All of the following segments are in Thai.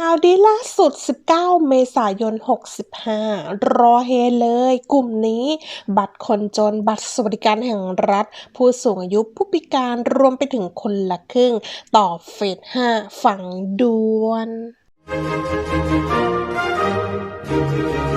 ข่าวดีล่าสุด 19 เมษายน 65 รอเฮเลย กลุ่มนี้ บัตรคนจน บัตรสวัสดิการแห่งรัฐ ผู้สูงอายุ ผู้พิการ รวมไปถึงคนละครึ่ง ต่อเฟส 5 ฝั่งดวนส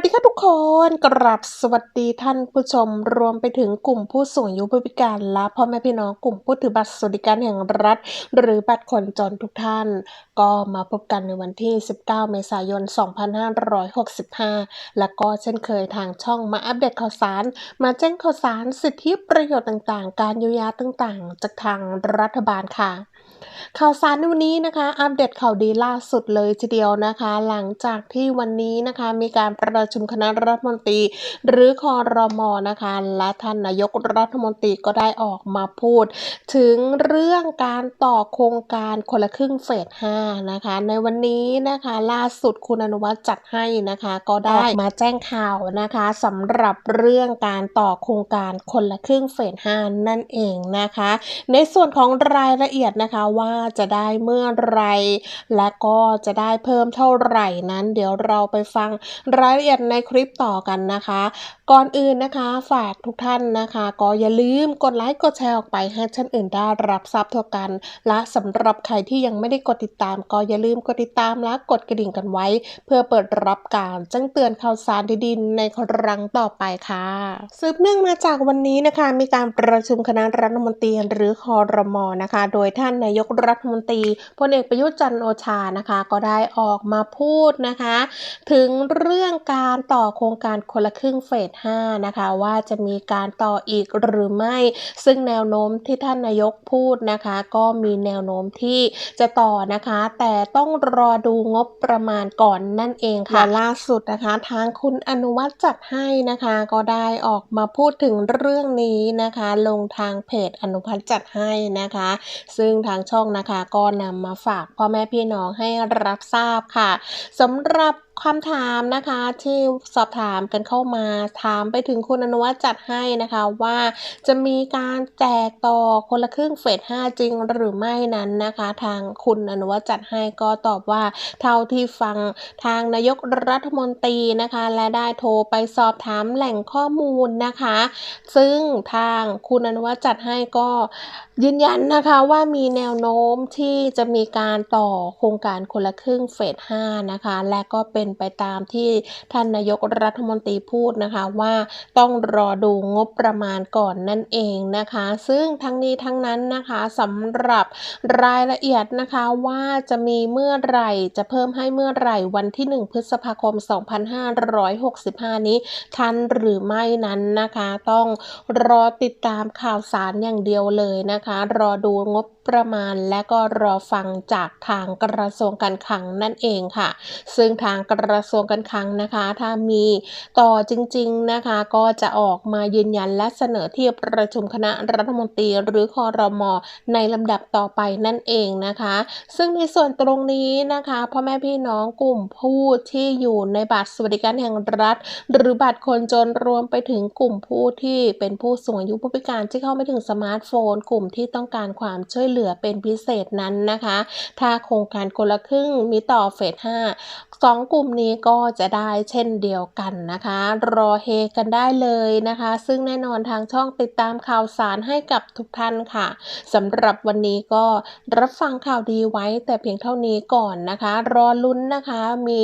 วัสดีค่ะทุกคนกราบสวัสดีท่านผู้ชมรวมไปถึงกลุ่มผู้สูงอายุผู้พิการและพ่อแม่พี่น้องกลุ่มผู้ถือบัตรสวัสดิการแห่งรัฐ หรือบัตรคนจนทุกท่าน ก็มาพบกันในวันที่ 19 เมษายน 2565 และก็เช่นเคยทางช่องมาอัปเดตข่าวสาร มาแจ้งข่าวสารสิทธิประโยชน์ต่างๆ การเยียวยาต่างๆ จากทางรัฐบาลค่ะ ข่าวสารในวันนี้นะคะ อัปเดตข่าวดีล่าสุดเลยทีเดียวนะคะ หลังจากที่วันนี้นะคะมีการประชุมคณะรัฐมนตรี หรือคอรมอนะคะ และท่านนายกรัฐมนตรีก็ได้ออกมาพูด ถึงเรื่องการต่อโครงการคนละครึ่งเฟส5นะคะ ในวันนี้นะคะล่าสุดคุณอนุวัฒน์จัดให้นะคะ ก็ได้มาแจ้งข่าวนะคะสำหรับเรื่องการต่อโครงการคนละครึ่งเฟส5นั่นเองนะคะ ในส่วนของรายละเอียดนะคะว่าจะได้เมื่อไร และก็จะได้เพิ่มเท่าไหร่นั้น เดี๋ยวเราไปฟังรายละเอียดในคลิปต่อกันนะคะ ก่อนอื่นนะคะฝากทุกท่านนะคะ ก็อย่าลืมกดไลค์กดแชร์ออกไปให้ท่านอื่นได้รับทราบทั่วกัน และสำหรับใครที่ยังไม่ได้กดติดตาม ก็อย่าลืมกดติดตามและกดกระดิ่งกันไว้ เพื่อเปิดรับการแจ้งเตือนข่าวสารดีๆในครั้งต่อไปค่ะ สืบเนื่องมาจากวันนี้นะคะ มีการประชุมคณะรัฐมนตรีหรือคอรมอนะคะ โดยท่านนายกรัฐมนตรีพลเอกประยุทธ์จันโอชานะคะ ก็ได้ออกมาพูดนะคะ ถึงเรื่องการต่อโครงการคนละครึ่งเฟส5นะคะ ว่าจะมีการต่ออีกหรือไม่ ซึ่งแนวโน้มที่ท่านนายกพูดนะคะ ก็มีแนวโน้มที่จะต่อนะคะ แต่ต้องรอดูงบประมาณก่อนนั่นเองค่ะละล่าสุดนะคะ ทางคุณอนุวัฒน์จัดให้นะคะ ก็ได้ออกมาพูดถึงเรื่องนี้นะคะ ลงทางเพจอนุพัฒน์จัดให้นะคะ ซึ่งทางช่องนะคะ ก็นำมาฝากพ่อแม่พี่น้องให้รับทราบค่ะสำหรับ คำถามนะคะที่สอบถามกันเข้ามาถามไปถึงคุณอนุวัฒน์จัดให้นะคะว่าจะมีการแจกต่อคนละครึ่งเฟส5จริงหรือไม่นั้นนะคะ ทางคุณอนุวัฒน์จัดให้ก็ตอบว่าเท่าที่ฟังทางนายกรัฐมนตรีนะคะ และได้โทรไปสอบถามแหล่งข้อมูลนะคะ ซึ่งทางคุณอนุวัฒน์จัดให้ก็ยืนยันนะคะว่ามีแนวโน้มที่จะมีการต่อโครงการคนละครึ่งเฟส5นะคะและก็เป็นไปตามที่ท่านนายกรัฐมนตรีพูดนะคะว่าต้องรอดูงบประมาณก่อนนั่นเองนะคะ ซึ่งทั้งนี้ทั้งนั้นนะคะสำหรับรายละเอียดนะคะว่าจะมีเมื่อไหร่จะเพิ่มให้เมื่อไหร่วันที่ 1 พฤษภาคม 2565 นี้ทันหรือไม่นั้นนะคะ ต้องรอติดตามข่าวสารอย่างเดียวเลยนะคะ รอดูงบประมาณและก็รอฟังจากทางกระทรวงการคลังนั่นเองค่ะ ซึ่งทางกระทรวงการคลังนะคะ ถ้ามีต่อจริง ๆนะคะ ก็จะออกมายืนยันและเสนอที่ประชุมคณะรัฐมนตรีหรือคอรมอในลำดับต่อไปนั่นเองนะคะ ซึ่งในส่วนตรงนี้นะคะพ่อแม่พี่น้องกลุ่มผู้ที่อยู่ในบัตรสวัสดิการแห่งรัฐ หรือบัตรคนจนรวมไปถึงกลุ่มผู้ที่เป็นผู้สูงอายุผู้พิการที่เข้าไม่ถึงสมาร์ทโฟน กลุ่มที่ต้องการความช่วยเหลือเป็นพิเศษนั้นนะคะ ถ้าโครงการคนละครึ่งมีต่อเฟส5สองกลุ่มนี้ก็จะได้เช่นเดียวกันนะคะ รอเฮกันได้เลยนะคะ ซึ่งแน่นอนทางช่องติดตามข่าวสารให้กับทุกท่านค่ะสำหรับวันนี้ก็รับฟังข่าวดีไว้แต่เพียงเท่านี้ก่อนนะคะ รอลุ้นนะคะมี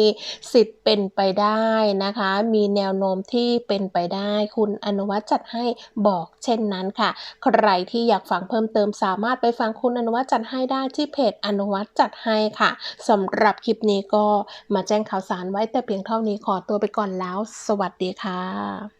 สิทธิ์เป็นไปได้นะคะ มีแนวโน้มที่เป็นไปได้ คุณอนุวัฒน์จัดให้บอกเช่นนั้นค่ะ ใครที่อยากฟังเพิ่มเติมสามารถไปฟังคุณอนุวัฒน์จัดให้ได้ที่เพจอนุวัฒน์จัดให้ค่ะสำหรับคลิปนี้ก็มาแจ้งข่าวสารารไว้แต่เพียงเท่านี้ขอตัวไปก่อนแล้ว สวัสดีค่ะ